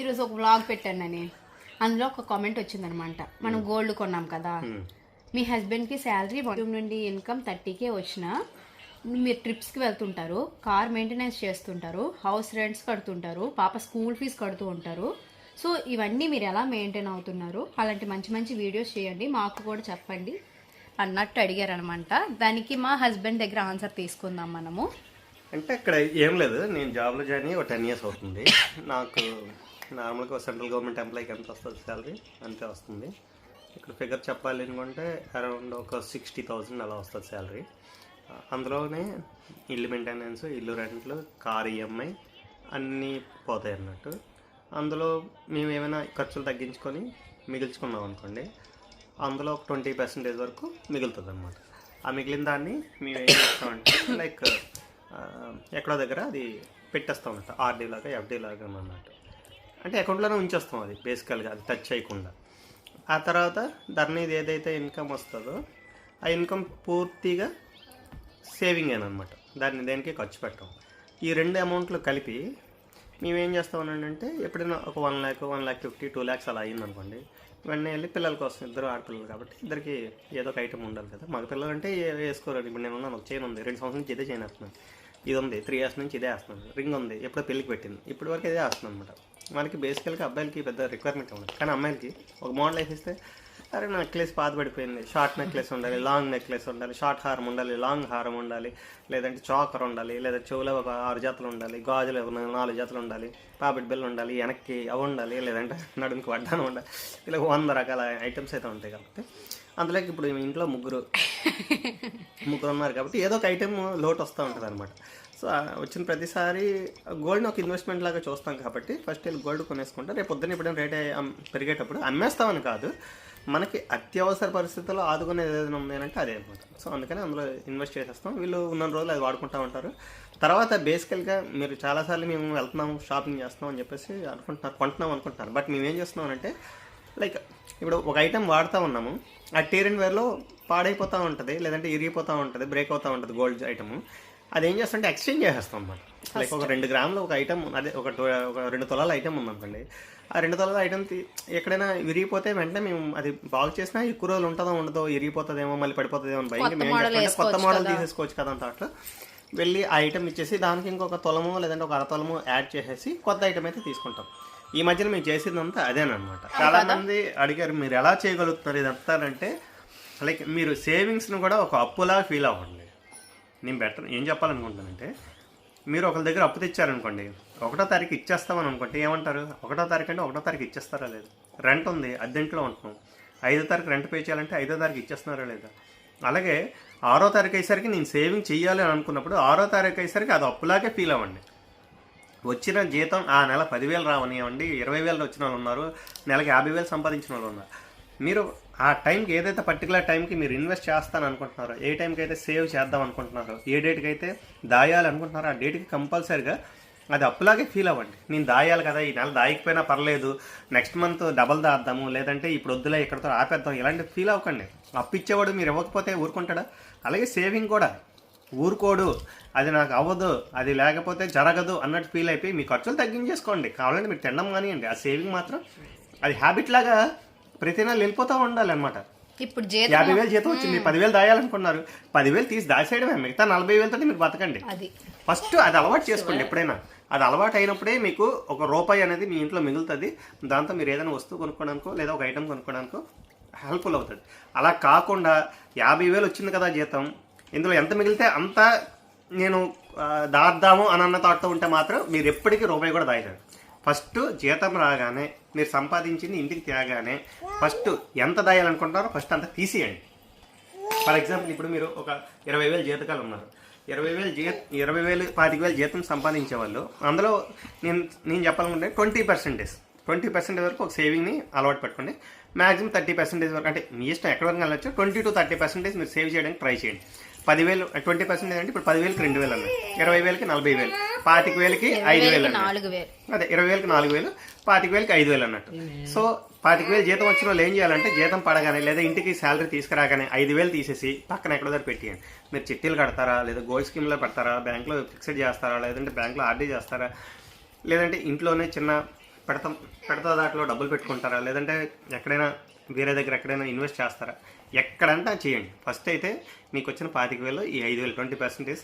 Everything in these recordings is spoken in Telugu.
ఈరోజు ఒక వ్లాగ్ పెట్టాను నేను అందులో ఒక కామెంట్ వచ్చిందనమాట. మనం గోల్డ్ కొన్నాం కదా. మీ హస్బెండ్కి శాలరీ వన్ నుండి ఇన్కమ్ థర్టీకే వచ్చిన మీరు ట్రిప్స్కి వెళ్తుంటారు కార్ మెయింటెనెన్స్ చేస్తుంటారు హౌస్ రెంట్స్ కడుతుంటారు పాప స్కూల్ ఫీజు కడుతూ ఉంటారు. సో ఇవన్నీ మీరు ఎలా మెయింటైన్ అవుతున్నారు? అలాంటి మంచి మంచి వీడియోస్ చేయండి. మాకు కూడా చెప్పండి అన్నట్టు అడిగారనమాట. దానికి మా హస్బెండ్ దగ్గర ఆన్సర్ తీసుకుందాం మనము. అంటే ఇక్కడ ఏం లేదు. నేను జాబ్లో జాయిన్ అయ్యి ఒక టెన్ ఇయర్స్ అవుతుంది. నాకు నార్మల్గా సెంట్రల్ గవర్నమెంట్ ఎంప్లాయీకి ఎంత వస్తుంది శాలరీ? అంతే వస్తుంది. ఇక్కడ ఫిగర్ చెప్పాలి అనుకుంటే అరౌండ్ ఒక సిక్స్టీ థౌజండ్ అలా వస్తుంది శాలరీ. అందులోనే ఇల్లు మెయింటెనెన్స్ ఇల్లు రెంట్లు కార్ ఈఎంఐ అన్నీ పోతాయి అన్నట్టు. అందులో మేము ఏమైనా ఖర్చులు తగ్గించుకొని మిగిల్చుకున్నాం అనుకోండి అందులో ఒక ట్వంటీ పర్సెంటేజ్ వరకు మిగులుతుంది అనమాట ఆ మిగిలిన దాన్ని మేము ఏం చేస్తామంటే లైక్ ఎక్కడో దగ్గర అది పెట్టేస్తాం అన్నట్టు ఆర్డీ లాగా ఎఫ్డీ లాగా అన్నట్టు. అంటే అకౌంట్లోనే ఉంచేస్తాం అది బేసికల్గా అది టచ్ చేయకుండా. ఆ తర్వాత దాని మీద ఏదైతే ఇన్కమ్ వస్తుందో ఆ ఇన్కమ్ పూర్తిగా సేవింగ్ అనమాట. దాన్ని దేనికి ఖర్చు పెట్టాం. ఈ రెండు అమౌంట్లు కలిపి మేమేం చేస్తాం అంటే ఎప్పుడైనా ఒక one lakh one lakh fifty two lakhs అలా అయిందనుకోండి వెంటనే వెళ్ళి పిల్లల కోసం ఇద్దరు ఆడపిల్లలు కాబట్టి ఇద్దరికి ఏదో ఒక ఐటమ్ ఉండాలి కదా. మగ పిల్లలు అంటే ఏ- వేసుకోరు ఇప్పుడు నేను ఉన్నాను ఒక చైన్ ఉంది. రెండు సంవత్సరాల నుంచి ఇదే చైన్ వేస్తున్నాను. ఇది ఉంది. త్రీ ఇయర్స్ నుంచి ఇదే వేస్తున్నాను. రింగ్ ఉంది. ఎప్పుడో పెళ్ళికి పెట్టింది. ఇప్పటి వరకు ఇదే వేస్తున్నాను అనమాట మనకి బేసికల్గా అబ్బాయిలకి పెద్ద రిక్వైర్మెంట్ ఉండదు. కానీ అమ్మాయిలకి ఒక మోడల్ వేసిస్తే అరే నా నెక్లెస్ పాత పడిపోయింది. షార్ట్ నెక్లెస్ ఉండాలి లాంగ్ నెక్లెస్ ఉండాలి షార్ట్ హారం ఉండాలి లాంగ్ హారం ఉండాలి లేదంటే చాకర్ ఉండాలి లేదా చెవులో ఒక ఆరు జతలు ఉండాలి గాజులు నాలుగు జతలు ఉండాలి పాపిడి బిల్ ఉండాలి వెనక్కి అవి ఉండాలి లేదంటే నడుముకి వడ్డాను ఉండాలి. ఇలా వంద రకాల ఐటమ్స్ అయితే ఉంటాయి కాబట్టి. అందులోకి ఇప్పుడు మీ ఇంట్లో ముగ్గురు ముగ్గురు ఉన్నారు కాబట్టి ఏదో ఒక ఐటెం లోటు వస్తూ ఉంటుంది అనమాట సో వచ్చిన ప్రతిసారి గోల్డ్ని ఒక ఇన్వెస్ట్మెంట్ లాగా చూస్తాం కాబట్టి ఫస్ట్ వెళ్ళి గోల్డ్ కొనేసుకుంటే. రేపు పొద్దున్న ఎప్పుడైనా రేట్ పెరిగేటప్పుడు అమ్మేస్తామని కాదు మనకి అత్యవసర పరిస్థితుల్లో ఆదుకునేది ఏదైనా ఉంది అంటే అదే అనమాట. సో అందుకని అందులో ఇన్వెస్ట్ చేసేస్తాం. వీళ్ళు ఉన్న రోజులు అది వాడుకుంటూ ఉంటారు. తర్వాత బేసికల్గా మీరు చాలాసార్లు మేము వెళ్తున్నాము షాపింగ్ చేస్తున్నాం అని చెప్పేసి అనుకుంటున్నారు కొంటున్నాం అనుకుంటున్నారు. బట్ మేము ఏం చేస్తున్నాం అంటే లైక్ ఇప్పుడు ఒక ఐటెం వాడుతూ ఉన్నాము. ఆ టీర్ అండ్ వేర్లో పాడైపోతూ ఉంటుంది లేదంటే ఇరిగిపోతూ ఉంటుంది బ్రేక్ అవుతూ ఉంటుంది గోల్డ్ ఐటమ్ అది ఏం చేస్తుంటే ఎక్స్చేంజ్ చేసేస్తాం అనమాట లైక్ ఒక రెండు గ్రాములు ఒక ఐటమ్ అదే ఒక ఒక రెండు తులాల ఐటమ్ ఉందనుకోండి. ఆ రెండు తులాల ఐటమ్ ఎక్కడైనా విరిగిపోతే వెంటనే మేము అది బాగు చేసినా ఎక్కువ రోజులు ఉంటుందో ఉండదో ఇరిగిపోతుందేమో మళ్ళీ పడిపోతుందేమో అని భయం. మేము కొత్త మోడల్ తీసేసుకోవచ్చు కదా అంత అట్లా వెళ్ళి ఆ ఐటమ్ ఇచ్చేసి దానికి ఇంకొక తులము లేదంటే ఒక అర తులము యాడ్ చేసేసి కొత్త ఐటమ్ అయితే తీసుకుంటాం. ఈ మధ్యన మేము చేసేదంతా అదేనమాట చాలా మంది అడిగారు మీరు ఎలా చేయగలుగుతున్నారు? ఇదంతా? అంటే లైక్ మీరు సేవింగ్స్ను కూడా ఒక అప్పులా ఫీల్ అవ్వండి. నేను బెటర్ ఏం చెప్పాలనుకుంటానంటే మీరు ఒకరి దగ్గర అప్పు తెచ్చారనుకోండి ఒకటో తారీఖు ఇచ్చేస్తామని అనుకోండి ఏమంటారు? ఒకటో తారీఖు అంటే ఒకటో తారీఖు ఇచ్చేస్తారా లేదు? రెంట్ ఉంది అద్దెంట్లో ఉంటున్నాం. ఐదో తారీఖు రెంట్ పే చేయాలంటే ఐదో తారీఖు ఇచ్చేస్తున్నారా లేదా? అలాగే ఆరో తారీఖు అయ్యేసరికి నేను సేవింగ్ చేయాలి అని అనుకున్నప్పుడు ఆరో తారీఖు అయ్యేసరికి అది అప్పులాగే ఫీల్ అవ్వండి. వచ్చిన జీతం ఆ నెల పదివేలు రావనివ్వండి ఇరవై వేలు వచ్చిన వాళ్ళు ఉన్నారు నెలకి యాభై వేలు సంపాదించిన వాళ్ళు ఉన్నారు. మీరు ఆ టైంకి ఏదైతే పర్టికులర్ టైంకి మీరు ఇన్వెస్ట్ చేస్తాను అనుకుంటున్నారో ఏ టైంకి అయితే సేవ్ చేద్దాం అనుకుంటున్నారో ఏ డేట్కి అయితే దాయాలి అనుకుంటున్నారో ఆ డేట్కి కంపల్సరిగా అది అప్పులాగే ఫీల్ అవ్వండి. నేను దాయాలి కదా ఈ నెల దాయకపోయినా పర్లేదు నెక్స్ట్ మంత్ డబల్ దాద్దాము లేదంటే ఇప్పుడు వద్దులే ఇక్కడతో ఆపేద్దాం ఇలాంటి ఫీల్ అవ్వకండి. అప్పు ఇచ్చేవాడు మీరు ఇవ్వకపోతే ఊరుకుంటాడా? అలాగే సేవింగ్ కూడా. ఊరుకోడు. అది నాకు అవ్వదు అది లేకపోతే జరగదు అన్నట్టు ఫీల్ అయిపోయి మీ ఖర్చులు తగ్గించేసుకోండి. కావాలంటే మీరు తినడం కానివ్వండి ఆ సేవింగ్ మాత్రం అది హ్యాబిట్ లాగా ప్రతి నెల వెళ్ళిపోతూ ఉండాలి అనమాట ఇప్పుడు జీతం యాభై వేలు జీతం వచ్చింది పదివేలు దాయాలనుకున్నారు. పదివేలు తీసి దాచేయడమే మిగతా నలభై వేలతో మీరు బతకండి. అది. ఫస్ట్ అది అలవాటు చేసుకోండి ఎప్పుడైనా. అది అలవాటు అయినప్పుడే మీకు ఒక రూపాయి అనేది మీ ఇంట్లో మిగులుతుంది. దాంతో మీరు ఏదైనా వస్తువు కొనుక్కోవడానికో లేదా ఒక ఐటెం కొనుక్కోవడానికో హెల్ప్ఫుల్ అవుతుంది. అలా కాకుండా యాభై వేలు వచ్చింది కదా జీతం. ఇందులో ఎంత మిగిలితే అంత నేను దాద్దాము అని అన్న థాట్తో ఉంటే మాత్రం మీరు ఎప్పటికీ రూపాయి కూడా దాయలేరు ఫస్ట్ జీతం రాగానే మీరు సంపాదించింది ఇంటికి తేగానే ఫస్ట్ ఎంత దాయాలనుకుంటున్నారో ఫస్ట్ అంత తీసేయండి. ఫర్ ఎగ్జాంపుల్ ఇప్పుడు మీరు ఒక ఇరవై వేలు జీతకాలు ఉన్నారు. ఇరవై వేలు జీ ఇరవై వేలు పాతిక వేలు జీతం సంపాదించే వాళ్ళు అందులో నేను నేను చెప్పాలనుకుంటే ట్వంటీ పర్సెంటేజ్ ట్వంటీ పర్సెంటేజ్ వరకు ఒక సేవింగ్ని అలవాటు పెట్టుకోండి. మాక్సిమం థర్టీ పర్సెంటేజ్ వరకు అంటే మీ ఇష్టం ఎక్కడ వరకు వెళ్ళచ్చు ట్వంటీ టు థర్టీ పర్సెంటేజ్ మీరు సేవ్ చేయడానికి ట్రై చేయండి. పదివేలు ట్వంటీ పర్సెంటేజ్ అంటే ఇప్పుడు పదివేలకి రెండు వేలు అన్నాయి ఇరవై వేలకి నలభై వేలు పాతిక వేలకి ఐదు వేలు అదే ఇరవై వేలకు నాలుగు వేలు పాతిక వేలకి ఐదు వేలు అన్నట్టు. సో పాతిక వేలు జీతం వచ్చిన వాళ్ళు ఏం చేయాలంటే జీతం పడగానే లేదా ఇంటికి శాలరీ తీసుకురాగానే ఐదు వేలు తీసేసి పక్కన ఎక్కడో దగ్గర పెట్టేయండి. మీరు చిట్టీలు కడతారా లేదా గోల్డ్ స్కీమ్లో పెడతారా బ్యాంక్లో ఫిక్స్డ్ చేస్తారా లేదంటే బ్యాంక్లో ఆర్డీ చేస్తారా లేదంటే ఇంట్లోనే చిన్న పెడతాం పెడతా దాంట్లో డబ్బులు పెట్టుకుంటారా లేదంటే ఎక్కడైనా వేరే దగ్గర ఎక్కడైనా ఇన్వెస్ట్ చేస్తారా? ఎక్కడంటే అది చేయండి. ఫస్ట్ అయితే మీకు వచ్చిన పాతిక వేలు ఈ ఐదు వేలు ట్వంటీ పర్సెంటేజ్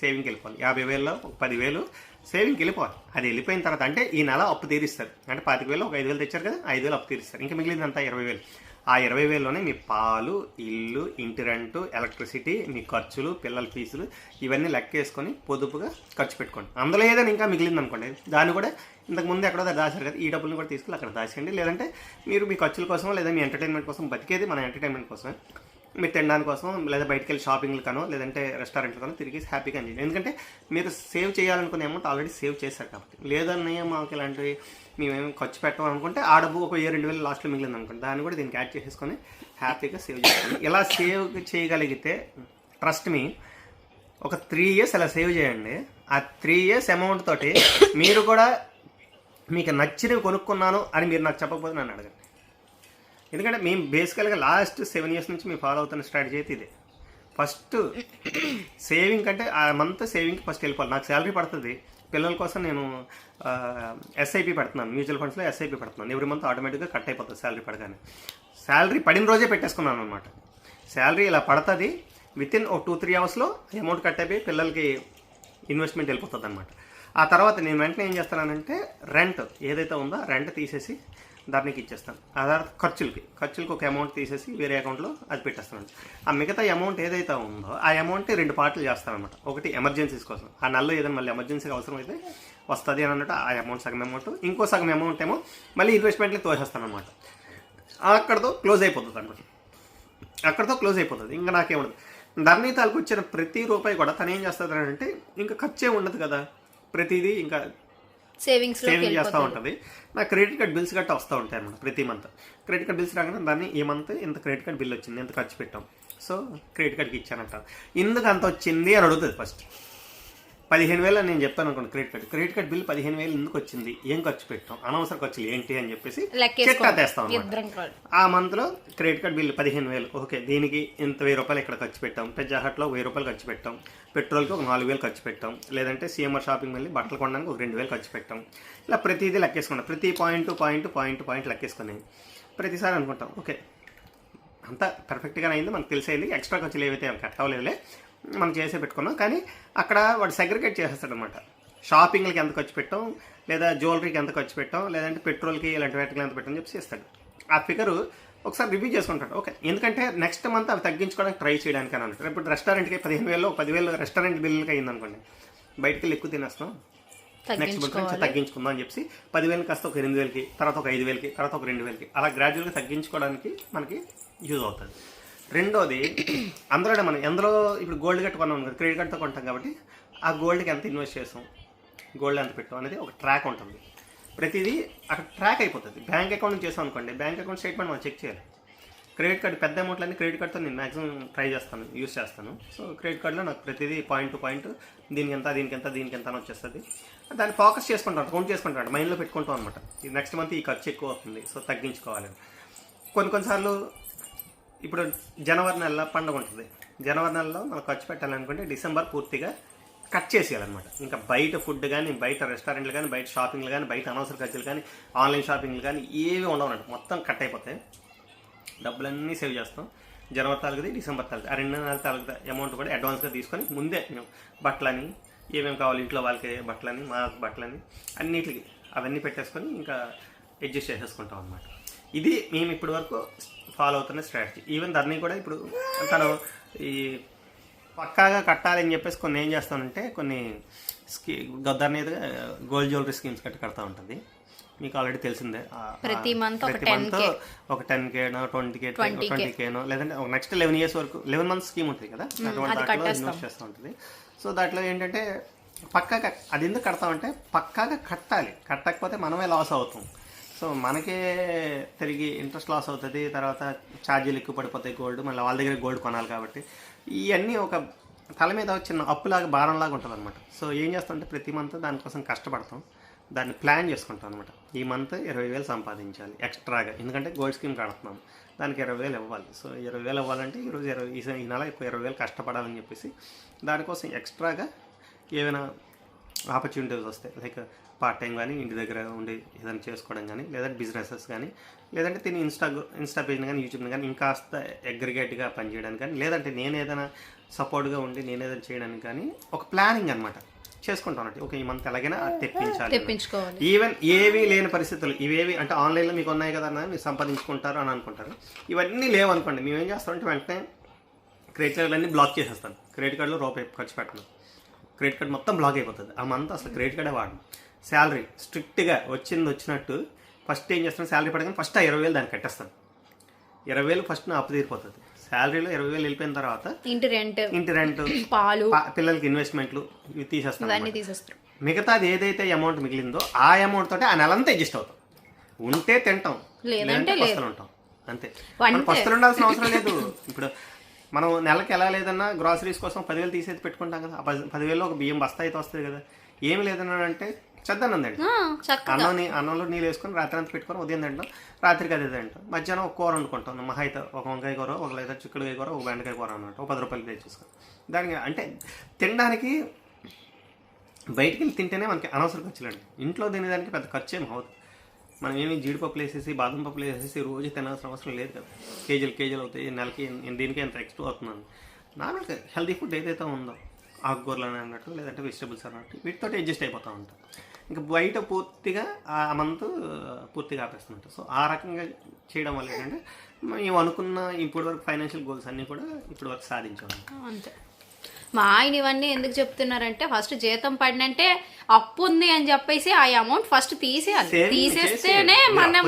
సేవింగ్కి వెళ్ళిపోవాలి. యాభై వేలలో ఒక పదివేలు సేవింగ్కి వెళ్ళిపోవాలి. అది వెళ్ళిపోయిన తర్వాత అంటే ఈ నెల అప్పు తీరిస్తారు. అంటే పాతిక వేలు ఒక ఐదు వేలు తెచ్చారు కదా ఐదు వేలు అప్పు తీరుస్తారు. ఇంకా మిగిలిందంతా ఇరవై వేలు. ఆ ఇరవై వేలలోనే మీ పాలు ఇల్లు ఇంటి రెంటు ఎలక్ట్రిసిటీ మీ ఖర్చులు పిల్లల ఫీజులు ఇవన్నీ లెక్కేసుకొని పొదుపుగా ఖర్చు పెట్టుకోండి. అందులో ఏదైనా ఇంకా మిగిలింది అనుకోండి దాన్ని కూడా ఇంతకుముందు ఎక్కడో దాచారు కదా ఈ డబ్బులను కూడా తీసుకెళ్ళి అక్కడ దాచేయండి. లేదంటే మీరు మీ ఖర్చుల కోసం లేదా మీ ఎంటర్టైన్మెంట్ కోసం బతికేది మన ఎంటర్టైన్మెంట్ కోసమే. మీరు తినడానికి కోసం లేదా బయటికి వెళ్ళి షాపింగ్లకనో లేదంటే రెస్టారెంట్లకనో తిరిగి హ్యాపీగా ఎంజాయ్ చేయండి. ఎందుకంటే మీరు సేవ్ చేయాలనుకునే అమౌంట్ ఆల్రెడీ సేవ్ చేశారు కాబట్టి. లేదన్నయ్య మాకు ఇలాంటివి మేమేమి ఖర్చు పెట్టాం అనుకుంటే ఆ డబ్బు ఒక వెయ్యి రెండు వేలు లాస్ట్లో మిగిలింది అనుకుంటే దాన్ని కూడా దీనికి యాడ్ చేసేసుకొని హ్యాపీగా సేవ్ చేసుకోండి ఇలా సేవ్ చేయగలిగితే ట్రస్ట్ మీ ఒక త్రీ ఇయర్స్ అలా సేవ్ చేయండి. ఆ త్రీ ఇయర్స్ అమౌంట్ తోటి మీరు కూడా మీకు నచ్చినవి కొనుక్కున్నాను అని మీరు నాకు చెప్పకపోతే నన్ను అడగండి. ఎందుకంటే మేము బేసికల్గా లాస్ట్ సెవెన్ ఇయర్స్ నుంచి మేము ఫాలో అవుతున్న స్ట్రాటజీ అయితే ఇదే. ఫస్ట్ సేవింగ్ కంటే ఆ మంత్ సేవింగ్కి ఫస్ట్ వెళ్ళిపోవాలి. నాకు శాలరీ పడుతుంది. పిల్లల కోసం నేను ఎస్ఐపి పెడుతున్నాను. మ్యూచువల్ ఫండ్స్లో ఎస్ఐపి పెడుతున్నాను. ఎవ్రీ మంత్ ఆటోమేటిక్గా కట్ అయిపోతుంది శాలరీ పడగానే. శాలరీ పడిన రోజే పెట్టేసుకున్నాను అనమాట శాలరీ ఇలా పడుతుంది. విత్ ఇన్ ఒక టూ త్రీ అవర్స్లో అమౌంట్ కట్ అయిపోయి పిల్లలకి ఇన్వెస్ట్మెంట్ వెళ్ళిపోతుంది అనమాట ఆ తర్వాత నేను వెంటనే ఏం చేస్తానంటే రెంట్ ఏదైతే ఉందో రెంట్ తీసేసి దానికి ఇచ్చేస్తాను. ఆ తర్వాత ఖర్చులకి ఖర్చులకి ఒక అమౌంట్ తీసేసి వేరే అకౌంట్లో అది పెట్టేస్తాను. ఆ మిగతా అమౌంట్ ఏదైతే ఉందో ఆ అమౌంట్ రెండు పార్ట్లు చేస్తానమాట ఒకటి ఎమర్జెన్సీస్ కోసం. ఆ నెలలో ఏదైనా మళ్ళీ ఎమర్జెన్సీకి అవసరం అయితే వస్తుంది అని అన్నట్టు ఆ అమౌంట్ సగం అమౌంట్ ఇంకో సగం అమౌంట్ ఏమో మళ్ళీ ఇన్వెస్ట్మెంట్కి తోసేస్తాను అనమాట అక్కడతో క్లోజ్ అయిపోతుంది అనమాట అక్కడతో క్లోజ్ అయిపోతుంది. ఇంకా నాకేముండదు ధరణి తాలకు వచ్చిన ప్రతి రూపాయి కూడా తను ఏం చేస్తుంది అంటే ఇంకా ఖర్చే ఉండదు కదా. ప్రతిదీ ఇంకా సేవింగ్స్ సేవింగ్ చేస్తూ ఉంటుంది. నా క్రెడిట్ కార్డ్ బిల్స్ గట్టా వస్తూ ఉంటాయి అన్నమాట ప్రతి మంత్. క్రెడిట్ కార్డ్ బిల్స్ రాగానే దాన్ని ఈ మంత్ ఇంత క్రెడిట్ కార్డ్ బిల్ వచ్చింది ఎంత ఖర్చు పెట్టాం. సో క్రెడిట్ కార్డ్కి ఇచ్చానంట. ఎందుకు అంత వచ్చింది అని అడుగుతుంది ఫస్ట్. పదిహేను వేలు అని నేను చెప్తాను అనుకోండి credit card credit card bill పదిహేను వేలు ఎందుకు వచ్చింది? ఏం ఖర్చు పెట్టాం? అనవసర ఖర్చులు ఏంటి అని చెప్పేసి చెక్ తెస్తాం ఆ మంత్లో క్రెడిట్ కార్డ్ బిల్ పదిహేను వేలు ఓకే దీనికి ఇంత వెయ్యి రూపాయలు ఇక్కడ ఖర్చు పెట్టాం. పెద్ద హట్లో వెయ్యి రూపాయలు ఖర్చు పెట్టాం. పెట్రోల్కి ఒక నాలుగు వేలు ఖర్చు పెట్టాం. లేదంటే సీఎంఆర్ షాపింగ్ వెళ్ళి బట్టలు కొనడానికి ఒక రెండు వేలు ఖర్చు పెట్టాం. ఇలా ప్రతిదీ లెక్కేసుకున్నాం. ప్రతి పాయింట్ పాయింట్ పాయింట్ పాయింట్ లెక్కేసుకుని ప్రతిసారి అనుకుంటాం ఓకే అంతా పర్ఫెక్ట్గానే అయింది. మనకు తెలిసేది ఎక్స్ట్రా ఖర్చులు ఏవైతే కట్ అవ్వలేదులే మనం చేసే పెట్టుకున్నాం. కానీ అక్కడ వాడు సెగ్రిగేట్ చేసేస్తాడు అనమాట షాపింగ్లకి ఎంత ఖర్చు పెట్టాం లేదా జ్యువెలరీకి ఎంత ఖర్చు పెట్టాం లేదంటే పెట్రోల్కి ఇలాంటి వాటికి ఎంత పెట్టాం చెప్పి ఇస్తాడు ఆ ఫిగర్ ఒకసారి రివ్యూ చేసుకుంటాడు. ఓకే ఎందుకంటే నెక్స్ట్ మంత్ అవి తగ్గించుకోవడానికి ట్రై చేయడానికి అని అంటారు ఇప్పుడు రెస్టారెంట్కి పదిహేను వేలు పదివేలు రెస్టారెంట్ బిల్లుకి అయింది అనుకోండి. బయటికి వెళ్ళి ఎక్కువ తినేస్తాం. నెక్స్ట్ మంత్ నుంచి తగ్గించుకుందాం అని చెప్పి పదివేలు కాస్త ఒక ఎనిమిది వేలకి తర్వాత ఒక ఐదు వేలకి తర్వాత ఒక రెండు వేలకి అలా గ్రాడ్యువల్గా తగ్గించుకోవడానికి మనకి యూజ్ అవుతుంది. రెండోది అందులోనే మనం ఎందులో ఇప్పుడు గోల్డ్ కట్టు కొన్నాం కదా క్రెడిట్ కార్డ్తో కొంటాం కాబట్టి ఆ గోల్డ్కి ఎంత ఇన్వెస్ట్ చేసాం గోల్డ్ ఎంత పెట్టాం అనేది ఒక ట్రాక్ ఉంటుంది. ప్రతిదీ అక్కడ ట్రాక్ అయిపోతుంది. బ్యాంక్ అకౌంట్ నుంచి చేసాం అనుకోండి బ్యాంక్ అకౌంట్ స్టేట్మెంట్ మనం చెక్ చేయాలి. క్రెడిట్ కార్డు పెద్ద అమౌంట్లన్నీ క్రెడిట్ కార్డ్తో నేను మాక్సిమం ట్రై చేస్తాను యూస్ చేస్తాను. సో క్రెడిట్ కార్డులో నాకు ప్రతిదీ పాయింట్ టు పాయింట్ దీనికి ఎంత దీనికి ఎంత దీనికి ఎంత అని వచ్చేస్తుంది. దాన్ని ఫోకస్ చేసుకుంటాను కౌంట్ చేసుకుంటాను మైండ్లో పెట్టుకుంటాం అనమాట నెక్స్ట్ మంత్ ఈ ఖర్చు ఎక్కువ అవుతుంది సో తగ్గించుకోవాలి. కొన్ని కొన్నిసార్లు ఇప్పుడు జనవరి నెలలో పండుగ ఉంటుంది. జనవరి నెలలో మనం ఖర్చు పెట్టాలనుకుంటే డిసెంబర్ పూర్తిగా కట్ చేసేయాలన్నమాట. ఇంకా బయట ఫుడ్ కానీ బయట రెస్టారెంట్లు కానీ బయట షాపింగ్లు కానీ బయట అనవసర ఖర్చులు కానీ ఆన్లైన్ షాపింగ్లు కానీ ఏవి ఉండవన్నట్టు మొత్తం కట్ అయిపోతాయి. డబ్బులన్నీ సేవ్ చేస్తాం. జనవరి తాలూకుది డిసెంబర్ తాలూకు ఆ రెండు నెలల తాలూకు అమౌంట్ కూడా అడ్వాన్స్గా తీసుకొని ముందే మేము బట్టలని ఏమేమి కావాలి ఇంట్లో వాళ్ళకి బట్టలని మా బట్టలని అన్నిటికి అవన్నీ పెట్టేసుకొని ఇంకా అడ్జస్ట్ చేసేసుకుంటాం అనమాట ఇది మేము ఇప్పటివరకు ఫాలో అవుతున్న స్ట్రాటజీ ఈవెన్ దాన్ని కూడా ఇప్పుడు తను ఈ పక్కాగా కట్టాలని చెప్పేసి కొన్ని ఏం చేస్తానంటే కొన్ని స్కీ మీద గోల్డ్ జ్యువెలరీ స్కీమ్స్ కట్టి కడతా ఉంటుంది. మీకు ఆల్రెడీ తెలిసిందే. ప్రతి ఒక ప్రతి 10K. month ఒక టెన్ కేనో ట్వంటీ కే ట్వంటీ కేనో లేదంటే ఒక నెక్స్ట్ లెవెన్ ఇయర్స్ వరకు లెవెన్ మంత్స్ స్కీమ్ ఉంటుంది కదా? దాంట్లో ఇన్వెస్ట్ చేస్తూ ఉంటుంది. సో దాంట్లో ఏంటంటే పక్కాగా అది ఎందుకు కడతామంటే పక్కాగా కట్టాలి. కట్టకపోతే మనమే లాస్ అవుతాం. సో మనకే తిరిగి ఇంట్రెస్ట్ లాస్ అవుతుంది తర్వాత ఛార్జీలు ఎక్కువ పడిపోతాయి గోల్డ్ మళ్ళీ వాళ్ళ దగ్గర గోల్డ్ కొనాలి కాబట్టి. ఇవన్నీ ఒక తల మీద ఒక చిన్న అప్పులాగా భారంలాగా ఉంటుంది అనమాట సో ఏం చేస్తామంటే ప్రతి మంత్ దానికోసం కష్టపడతాం. దాన్ని ప్లాన్ చేసుకుంటాం అనమాట ఈ మంత్ ఇరవై వేలు సంపాదించాలి ఎక్స్ట్రాగా ఎందుకంటే గోల్డ్ స్కీమ్ కడుతున్నాం. దానికి ఇరవై వేలు ఇవ్వాలి. సో ఇరవై వేలు ఇవ్వాలంటే ఈరోజు ఇరవై ఈ ఈ నెల ఎక్కువ ఇరవై వేలు కష్టపడాలని చెప్పేసి దానికోసం ఎక్స్ట్రాగా ఏమైనా ఆపర్చునిటీస్ వస్తాయి. లైక్ పార్ట్ టైం కానీ ఇంటి దగ్గర ఉండి ఏదైనా చేసుకోవడం కానీ లేదంటే బిజినెసెస్ కానీ లేదంటే తిని ఇన్స్టా ఇన్స్టా పేజ్ని కానీ యూట్యూబ్ని కానీ ఇంకాస్త అగ్రిగేట్గా పనిచేయడానికి కానీ లేదంటే నేను ఏదైనా సపోర్ట్గా ఉండి నేను ఏదైనా చేయడానికి కానీ ఒక ప్లానింగ్ అనమాట చేసుకుంటాను ఓకే ఈ మంత్ ఎలాగైనా తెప్పించాలి తెప్పించుకోవాలి. ఈవెన్ ఏవి లేని పరిస్థితులు ఇవేవి అంటే ఆన్లైన్లో మీకు ఉన్నాయి కదా అన్న మీరు సంపాదించుకుంటారు అని అనుకుంటారు. ఇవన్నీ లేవు అనుకోండి మేము ఏం చేస్తామంటే వెంటనే క్రెడిట్ కార్డులన్నీ బ్లాక్ చేసేస్తాను క్రెడిట్ కార్డులో రూపాయి ఖర్చు పెట్టను. క్రెడిట్ కార్డు మొత్తం బ్లాక్ అయిపోతుంది. ఆ మంత్ అసలు క్రెడిట్ కార్డే వాడను. శాలరీ. స్ట్రిక్ట్గా వచ్చింది వచ్చినట్టు ఫస్ట్ ఏం చేస్తాను శాలరీ పడగానే ఫస్ట్ ఆ ఇరవై వేలు దానికి కట్టేస్తాను ఇరవై వేలు ఫస్ట్ నా అప్పు తీరిపోతుంది. శాలరీలో ఇరవై వేలు వెళ్ళిపోయిన తర్వాత ఇంటి రెంట్ ఇంటి రెంట్ పాలు పిల్లలకి ఇన్వెస్ట్మెంట్లు ఇవి తీసేస్తాను తీసేస్తారు. మిగతాది ఏదైతే అమౌంట్ మిగిలిందో ఆ అమౌంట్ తోటి ఆ నెలంతా అడ్జస్ట్ అవుతాం. ఉంటే తింటాం లేదంటే ఉంటాం. అంతే. పస్తులు ఉండాల్సిన అవసరం లేదు. ఇప్పుడు మనం నెలకి ఎలా లేదన్నా గ్రాసరీస్ కోసం పదివేలు తీసేది పెట్టుకుంటాం కదా. పదివేలు ఒక బియ్యం బస్తా అయితే వస్తుంది కదా. ఏమి లేదన్నా అంటే ఆ, చక్కగా. అన్నం నీ- అన్నంలో నీళ్ళు వేసుకొని రాత్రి అంతా పెట్టుకొని ఉదయం తింటాం. రాత్రికి అదే తింటాం. మధ్యాహ్నం ఒక కూర వండుకుంటాం. మహా అయితే ఒక వంకాయ కూర ఒక లేదా చిక్కుడుకాయ కూర ఒక బెండకాయ కూర అన్నమాట. ఒక పది రూపాయలు పే చేసుకో దానికి అంటే తినడానికి బయటికి వెళ్ళి తింటేనే మనకి అనవసరం ఖర్చులండి. ఇంట్లో తినేదానికి పెద్ద ఖర్చు ఏం అవ్వదు. మనం ఏమి జీడిపప్పులు వేసేసి బాదం పప్పులు వేసేసి రోజు తినాల్సిన అవసరం లేదు కదా. కేజీలు కేజీలు అవుతాయి నెలకి దీనికి ఎంత ఎక్స్ట్రా అవుతున్నాను నార్మల్గా హెల్తీ ఫుడ్ ఏదైతే ఉందో ఆకుకూరలు అని అన్నట్టు లేదంటే వెజిటబుల్స్ అన్నట్టు వీటితో అడ్జస్ట్ అయిపోతూ ఉంటాం. ఇంకా బయట పూర్తిగా ఆ మంత్ పూర్తిగా ఆపేస్తుంటాం సో ఆ రకంగా చేయడం వల్ల ఏంటంటే మేము అనుకున్న ఇప్పటివరకు ఫైనాన్షియల్ గోల్స్ అన్నీ కూడా ఇప్పటివరకు సాధించాము అంతే. మా ఆయన ఇవన్నీ ఎందుకు చెప్తున్నారంటే ఫస్ట్ జీతం పడినంటే అప్పు ఉంది అని చెప్పేసి ఆ అమౌంట్ ఫస్ట్ తీసేయాలి. తీసేస్తేనే మనం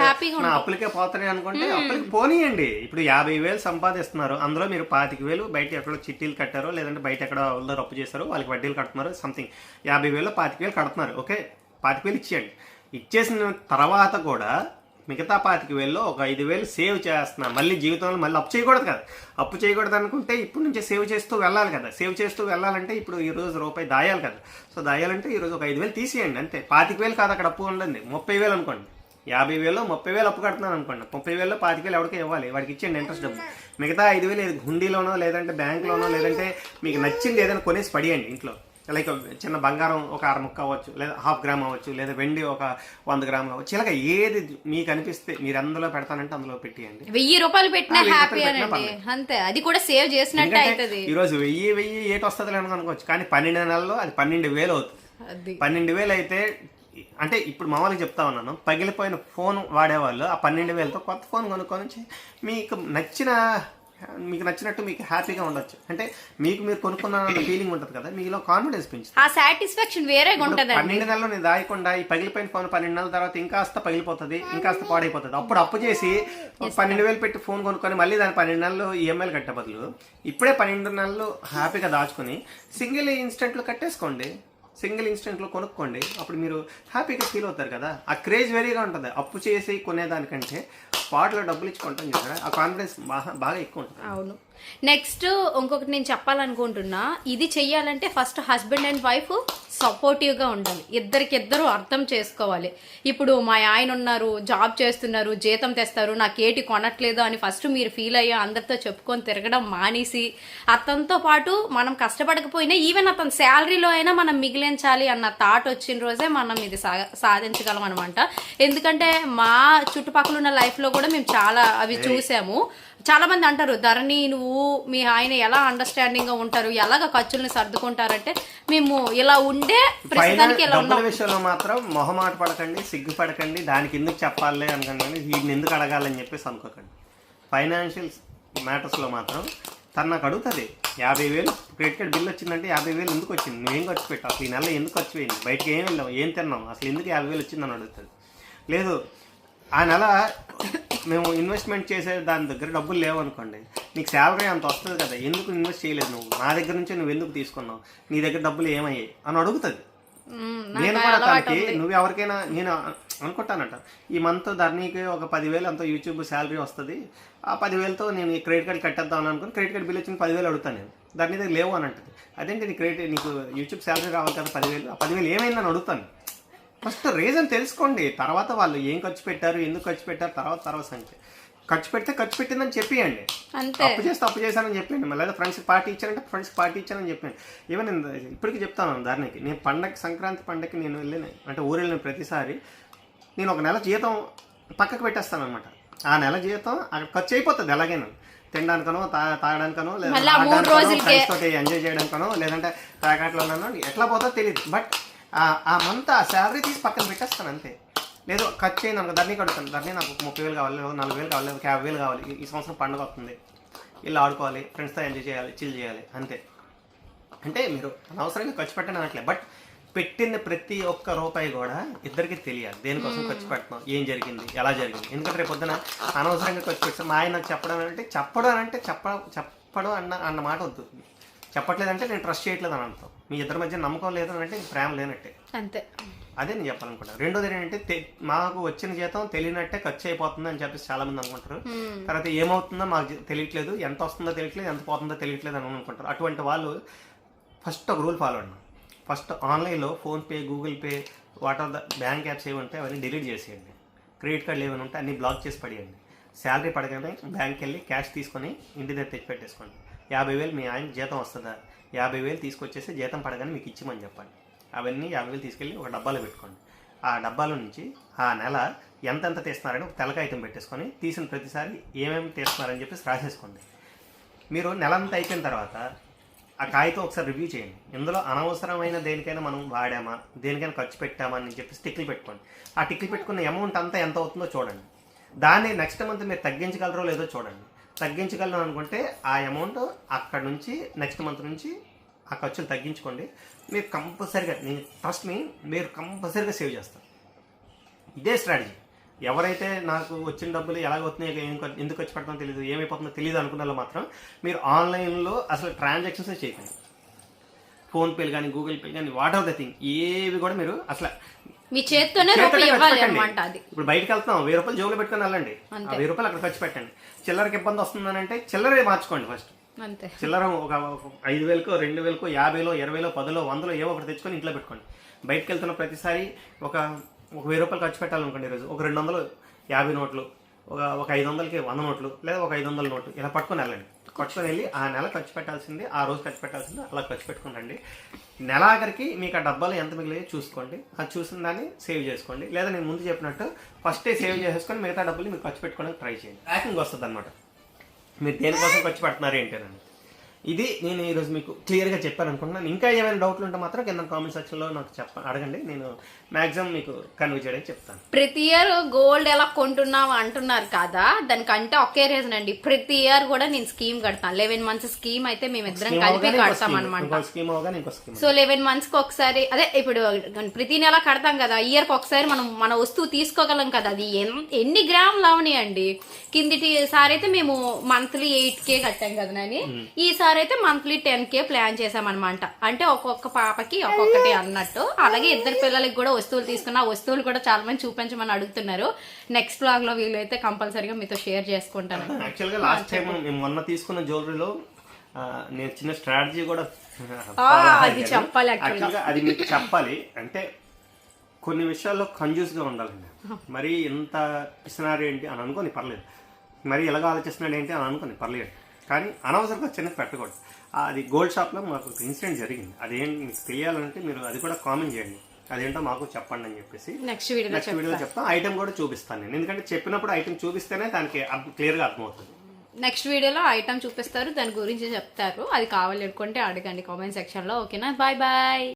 హ్యాపీగా అప్పులకే పోతాయి అనుకుంటే అప్పులకి పోనీయండి. ఇప్పుడు యాభై వేలు సంపాదిస్తున్నారు. అందులో మీరు పాతిక వేలు బయట ఎక్కడో చిట్టీలు కట్టారో లేదంటే బయట ఎక్కడో వాళ్ళ అప్పు చేశారో వాళ్ళకి వడ్డీలు కడుతున్నారు సంథింగ్ యాభై వేలు పాతిక వేలు కడుతున్నారు. ఓకే? పాతిక వేలు ఇచ్చేయండి. ఇచ్చేసిన తర్వాత కూడా మిగతా పాతిక వేల్లో ఒక ఐదు వేలు సేవ్ చేస్తున్నా. మళ్ళీ జీవితంలో మళ్ళీ అప్పు చేయకూడదు కదా. అప్పు చేయకూడదు అనుకుంటే ఇప్పుడు నుంచే సేవ్ చేస్తూ వెళ్ళాలి కదా. సేవ్ చేస్తూ వెళ్ళాలంటే ఇప్పుడు ఈరోజు రూపాయి దాయాలి కదా. సో దాయాలంటే ఈరోజు ఒక ఐదు వేలు తీసేయండి అంతే. పాతిక వేలు కాదు అక్కడ అప్పు ఉండండి ముప్పై వేలు అనుకోండి. యాభై వేలు ముప్పై వేలు అప్పు కడుతున్నాను అనుకోండి. ముప్పై వేలు పాతిక వేలు ఎవరికి ఇవ్వాలి. వాడికి ఇచ్చేయండి ఇంట్రెస్ట్ డబ్బు. మిగతా ఐదు వేలు హుండీలోనో లేదంటే బ్యాంక్లోనో లేదంటే మీకు నచ్చింది ఏదైనా కొనేసి పడియండి ఇంట్లో. లైక్ చిన్న బంగారం ఒక అర ముక్క అవ్వచ్చు లేదా హాఫ్ గ్రామ్ అవ్వచ్చు లేదా వెండి ఒక వంద గ్రాములు అవ్వచ్చు. ఇలాగ ఏది మీకు అనిపిస్తే మీరు అందులో పెడతానంటే అందులో పెట్టియండి. వెయ్యి రూపాయలు పెట్టినా హ్యాపీ అంతే. అది కూడా సేవ్ చేసినట్టే అవుతుంది ఈ రోజు వెయ్యి వెయ్యి ఏటి వస్తుంది అనుకోవచ్చు. కానీ పన్నెండు నెలల్లో అది పన్నెండు వేలు అవుతుంది. పన్నెండు వేలు అయితే అంటే ఇప్పుడు మామూలుగా చెప్తా ఉన్నాను. పగిలిపోయిన ఫోన్ వాడేవాళ్ళు ఆ పన్నెండు వేలతో కొత్త ఫోన్ కొనుక్కొని మీకు నచ్చిన మీకు నచ్చినట్టు మీకు హ్యాపీగా ఉండొచ్చు. అంటే మీకు మీరు కొనుక్కున్న ఫీలింగ్ ఉంటుంది కదా మీలో కాన్ఫిడెన్స్ పెంచుతుంది ఆ సాటిస్ఫాక్షన్ వేరేగా ఉంటదండి. పన్నెండు నెలలు నేను దాయకుండా ఈ పగిలిపోయిన ఫోన్ పన్నెండు నెలల తర్వాత ఇంకాస్త పగిలిపోతుంది ఇంకాస్త పాడైపోతుంది. అప్పుడు అప్పు చేసి పన్నెండు వేలు పెట్టి ఫోన్ కొనుక్కొని మళ్ళీ దాని పన్నెండు నెలలు ఈఎంఐలు కట్టే బదులు ఇప్పుడే పన్నెండు నెలలు హ్యాపీగా దాచుకొని సింగిల్ ఇన్స్టెంట్లో కట్టేసుకోండి. సింగిల్ ఇన్స్టెంట్లో కొనుక్కోండి. అప్పుడు మీరు హ్యాపీగా ఫీల్ అవుతారు కదా. ఆ క్రేజ్ వెరీగా ఉంటుంది. అప్పు చేసి కొనేదానికంటే స్పాట్లో డబ్బులు ఇచ్చి కొంటాం చూసారా? ఆ కాన్ఫిడెన్స్ బాగా బాగా ఎక్కువ ఉంటుంది. అవును. నెక్స్ట్ ఇంకొకటి నేను చెప్పాలనుకుంటున్నా ఇది చెయ్యాలంటే ఫస్ట్ హస్బెండ్ అండ్ వైఫ్ సపోర్టివ్గా ఉండాలి. ఇద్దరికిద్దరు అర్థం చేసుకోవాలి. ఇప్పుడు మా ఆయన ఉన్నారు జాబ్ చేస్తున్నారు జీతం తెస్తారు నాకు ఏటి కొనట్లేదు అని ఫస్ట్ మీరు ఫీల్ అయ్యా అందరితో చెప్పుకొని తిరగడం మానేసి అతనితో పాటు మనం కష్టపడకపోయినా ఈవెన్ అతని శాలరీలో అయినా మనం మిగిలించాలి అన్న థాట్ వచ్చిన రోజే మనం ఇది సా- సాధించగలం అనమాట ఎందుకంటే మా చుట్టుపక్కల ఉన్న లైఫ్లో కూడా మేము చాలా అవి చూసాము. చాలా మంది అంటారు ధరణి నువ్వు మీ ఆయన ఎలా అండర్స్టాండింగ్గా ఉంటారు? ఎలాగ ఖర్చుల్ని సర్దుకుంటారంటే మేము ఇలా ఉండే ప్రస్తుతానికి ఇలా ఉన్నాం? విషయంలో మాత్రం మొహమాట పడకండి సిగ్గుపడకండి దానికి ఎందుకు చెప్పాలి అనుకోండి వీడిని ఎందుకు అడగాలని చెప్పేసి అనుకోకండి. ఫైనాన్షియల్ మ్యాటర్స్లో మాత్రం తను నాకు అడుగుతుంది యాభై వేలు క్రెడిట్ కార్డ్ బిల్ వచ్చిందంటే యాభై వేలు ఎందుకు వచ్చింది? నువ్వేం ఖర్చు పెట్టావు? ఈ నెల ఎందుకు ఖర్చు పోయింది బయటకి ఏం వెళ్ళావు? ఏం తిన్నావు? అసలు ఎందుకు యాభై వేలు వచ్చిందని అడుగుతుంది? లేదు ఆ నెల మేము ఇన్వెస్ట్మెంట్ చేసే దాని దగ్గర డబ్బులు లేవు అనుకోండి నీకు శాలరీ అంత వస్తుంది కదా ఎందుకు ఇన్వెస్ట్ చేయలేదు నువ్వు? నా దగ్గర నుంచి నువ్వు ఎందుకు తీసుకున్నావు? నీ దగ్గర డబ్బులు ఏమయ్యాయి? అని అడుగుతుంది. నేను కూడా తనకి ఉంది. నువ్వు ఎవరికైనా నేను అనుకుంటానట ఈ మంత్ ధరణికి ఒక పదివేలు అంత యూట్యూబ్ శాలరీ వస్తుంది ఆ పదివేలతో నేను ఈ క్రెడిట్ కార్డ్ కట్టేద్దాం అని అనుకుని క్రెడిట్ కార్డ్ బిల్ వచ్చిన పదివేలు అడుగుతాను నేను. దాని దగ్గర లేవు అని అంటది. అదేంటి నీ క్రెడిట్ నీకు యూట్యూబ్ శాలరీ రావాలి కదా పదివేలు ఆ పదివేలు ఏమైందని అడుగుతాను. ఫస్ట్ రీజన్ తెలుసుకోండి. తర్వాత వాళ్ళు ఏం ఖర్చు పెట్టారు ఎందుకు ఖర్చు పెట్టారు తర్వాత తర్వాత సంఖ్య. ఖర్చు పెడితే ఖర్చు పెట్టిందని చెప్పియండి. అంతే. అప్పు చేస్తే అప్పు చేశానని చెప్పండి మళ్ళీ ఫ్రెండ్స్ పార్టీ ఇచ్చారంటే ఫ్రెండ్స్ పార్టీ ఇచ్చానని చెప్పాను ఈవెన్ ఇప్పటికీ చెప్తాను దానికి నేను పండగ సంక్రాంతి పండగకి నేను వెళ్ళిన అంటే ఊరు వెళ్ళిన ప్రతిసారి నేను ఒక నెల జీతం పక్కకు పెట్టేస్తాను అనమాట ఆ నెల జీతం అక్కడ ఖర్చు అయిపోతుంది ఎలాగైనా. తినడానికనో తా తాగడానికనో లేదా ఎంజాయ్ చేయడానికనో లేదంటే తాగాట్లోనో ఎట్లా పోతుందో తెలియదు బట్ ఆ మంత్ ఆ శాలరీ తీసి పక్కన పెట్టేస్తాను అంతే. లేదు ఖర్చు అయింది అనుకో దాన్ని కడుతాను దాన్ని నాకు ఒక ముప్పై వేలు కావాలి లేదా నలభై వేలు కావాలి లేదా ఒక యాభై వేలు కావాలి. ఈ- సంవత్సరం పండుగ వస్తుంది. ఇలా ఆడుకోవాలి ఫ్రెండ్స్తో ఎంజాయ్ చేయాలి చిల్ చేయాలి అంతే. అంటే మీరు అనవసరంగా ఖర్చు పెట్టండి అనట్లే. బట్ పెట్టిన ప్రతి ఒక్క రూపాయి కూడా ఇద్దరికి తెలియాలి. దేనికోసం ఖర్చు పెడుతున్నాం? ఏం జరిగింది? ఎలా జరిగింది? ఎందుకంటే రేపు పొద్దున అనవసరంగా ఖర్చు పెట్టాం మా ఆయన నాకు చెప్పడం అంటే చెప్పడం అని అంటే చెప్పడం చెప్పడం అన్న అన్న మాట వద్దు. చెప్పట్లేదంటే నేను ట్రస్ట్ చేయట్లేదు అని అర్థం మీ ఇద్దరి మధ్య నమ్మకం లేదు అని అంటే ప్రేమ లేనట్టే. అంతే. అదే నేను చెప్పాలనుకుంటాను రెండోది ఏంటంటే మాకు వచ్చిన జీతం తెలియనట్టే ఖర్చు అయిపోతుంది అని చెప్పేసి చాలా మంది అనుకుంటారు. తర్వాత ఏమవుతుందో మాకు తెలియట్లేదు. ఎంత వస్తుందో తెలియట్లేదు ఎంత పోతుందో తెలియట్లేదు అని అనుకుంటారు. అటువంటి వాళ్ళు ఫస్ట్ ఒక రూల్ ఫాలో అండి ఫస్ట్ ఆన్లైన్లో PhonePe Google Pay what are the bank apps ఏమి ఉంటాయి అవన్నీ డిలీట్ చేసేయండి. క్రెడిట్ కార్డులు ఏమైనా ఉంటే అన్ని బ్లాక్ చేసి పడేయండి. శాలరీ పడగానే బ్యాంక్కి వెళ్ళి క్యాష్ తీసుకొని ఇంటి దగ్గర తెచ్చి పెట్టేసుకోండి యాభై వేలు మీ ఆయన జీతం వస్తుందా? యాభై వేలు తీసుకొచ్చేసి జీతం పడగానే మీకు ఇచ్చిమని చెప్పండి. అవన్నీ యాభై వేలు తీసుకెళ్ళి ఒక డబ్బాలో పెట్టుకోండి. ఆ డబ్బాలో నుంచి ఆ నెల ఎంతెంత తీస్తున్నారని ఒక తెలకాయితం పెట్టేసుకొని తీసిన ప్రతిసారి ఏమేమి తీస్తున్నారని చెప్పేసి రాసేసుకోండి. మీరు నెలంతా అయిపోయిన తర్వాత ఆ కాగితం ఒకసారి రివ్యూ చేయండి. ఇందులో అనవసరమైన దేనికైనా మనం వాడామా? దేనికైనా ఖర్చు పెట్టామా అని చెప్పేసి టిక్లు పెట్టుకోండి. ఆ టిక్లు పెట్టుకున్న అమౌంట్ అంతా ఎంత అవుతుందో చూడండి. దాన్ని నెక్స్ట్ మంత్ మీరు తగ్గించగలరో లేదో చూడండి. తగ్గించగలను అనుకుంటే ఆ అమౌంట్ అక్కడ నుంచి నెక్స్ట్ మంత్ నుంచి ఆ ఖర్చులు తగ్గించుకోండి. మీరు కంపల్సరీగా నేను ట్రస్ట్ మీ మీరు కంపల్సరీగా సేవ్ చేస్తారు. ఇదే స్ట్రాటజీ ఎవరైతే నాకు వచ్చిన డబ్బులు ఎలాగ అవుతున్నాయి ఏం ఎందుకు ఖర్చు పెడతామో తెలియదు ఏమైపోతుందో తెలియదు అనుకున్న మాత్రం మీరు ఆన్లైన్లో అసలు ట్రాన్సాక్షన్స్ చేయకండి. ఫోన్పేలు కానీ గూగుల్ పే కానీ వాట్ ఆర్ ద థింగ్ ఏవి కూడా మీరు అసలు మీ చేత్తోనే రూపాయి ఇవ్వాలి. అనమాట అది. ఇప్పుడు బయటకు వెళ్తున్నాం వెయ్యి రూపాయలు జోబులో పెట్టుకొని వెళ్ళండి. ఆ వెయ్యి రూపాయలు అక్కడ ఖర్చు పెట్టండి. చిల్లరకి ఇబ్బంది వస్తుందనంటే చిల్లరే మార్చుకోండి ఫస్ట్ అంతే. చిల్లర ఒక ఐదు వేలకో రెండు వేలకో యాభైలో ఇరవైలో పదిలో వందలో ఏవో ఒకటి తెచ్చుకొని ఇంట్లో పెట్టుకోండి. బయటకు వెళ్తున్న ప్రతిసారి ఒక ఒక వెయ్యి రూపాయలు ఖర్చు పెట్టాలనుకోండి ఈరోజు. ఒక రెండు వందలు యాభై నోట్లు ఒక ఒక ఐదు వందలకి వంద నోట్లు లేదా ఒక ఐదు వందల నోటు ఇలా పట్టుకొని వెళ్ళండి. ఖర్చులో వెళ్ళి ఆ నెల ఖర్చు పెట్టాల్సింది ఆ రోజు ఖర్చు పెట్టాల్సింది అలా ఖర్చు పెట్టుకోండి నెల నెలాఖరికి మీకు ఆ డబ్బాలు ఎంత మిగిలియో చూసుకోండి. అది చూసిన దాన్ని సేవ్ చేసుకోండి. లేదా నేను ముందు చెప్పినట్టు ఫస్టే సేవ్ చేసేసుకొని మిగతా డబ్బులు మీరు ఖర్చు పెట్టుకోవడానికి ట్రై చేయండి. ట్రాకింగ్ వస్తుంది అనమాట మీరు దేనికోసం ఖర్చు పెడుతున్నారు అని. ఇది నేను ఈరోజు మీకు క్లియర్గా చెప్పాను అనుకుంటున్నాను ఇంకా ఏమైనా డౌట్లు ఉంటే మాత్రం కింద కామెంట్ సెక్షన్లో నాకు చెప్ప అడగండి. నేను మ్యాక్సిమం మీకు కన్వే చేయడానికి చెప్తాను. ప్రతి ఇయర్ గోల్డ్ ఎలా కొంటున్నావు అంటున్నారు కదా? దానికంటే ఒకే రీజన్ అండి. ప్రతి ఇయర్ కూడా నేను స్కీమ్ కడతాను. లెవెన్ మంత్స్ స్కీమ్ అయితే మేమిద్దరం కలిపి కడతాం అనమాట సో లెవెన్ మంత్స్కి ఒకసారి అదే ఇప్పుడు ప్రతి నెల కడతాం కదా. ఇయర్కి ఒకసారి మనం మన వస్తువు తీసుకోగలం కదా. అది ఎన్- ఎన్ని గ్రాములు అవనియండి? కిందిటి సారి అయితే మేము మంత్లీ ఎయిట్ కే కట్టాం కదా నాని. ఈసారి అయితే మంత్లీ టెన్ కే ప్లాన్ చేసాం అనమాట అంటే ఒక్కొక్క పాపకి ఒక్కొక్కటి అన్నట్టు. అలాగే ఇద్దరు పిల్లలకి కూడా వస్తువులు తీసుకున్న వస్తువులు కూడా చాలా మంది చూపించమని అడుగుతున్నారు. నెక్స్ట్ బ్లాగ్లో వీలైతే కంపల్సరీగా మీతో షేర్ చేసుకుంటాను. యాక్చువల్గా లాస్ట్ టైం మొన్న తీసుకున్న జ్యువెలరీలో నేను చిన్న స్ట్రాటజీ కూడా అది చెప్పాలి అది మీకు చెప్పాలి. అంటే కొన్ని విషయాల్లో కన్జ్యూస్గా ఉండాలండి. మరి ఇంత పిసినారు ఏంటి అని అనుకోని పర్లేదు. మరి ఎలాగ ఆలోచిస్తున్నాడు ఏంటి అని అనుకోని పర్లేదు. కానీ అనవసరంగా చిన్నది పెట్టకూడదు. అది గోల్డ్ షాప్లో మాకు ఒక ఇన్సిడెంట్ జరిగింది. అదేంటి మీకు తెలియాలంటే మీరు అది కూడా కామెంట్ చేయండి. అదేంటో మాకు చెప్పండి అని చెప్పేసి నెక్స్ట్ వీడియోలో నెక్స్ట్ వీడియోలో చెప్తాను ఐటమ్ కూడా చూపిస్తాను నేను. ఎందుకంటే చెప్పినప్పుడు ఐటమ్ చూపిస్తేనే దానికి క్లియర్గా అర్థమవుతుంది. నెక్స్ట్ వీడియోలో ఐటమ్ చూపిస్తారు. దాని గురించి చెప్తారు. అది కావాలి అనుకుంటే అడగండి కామెంట్ సెక్షన్లో ఓకేనా? Bye bye.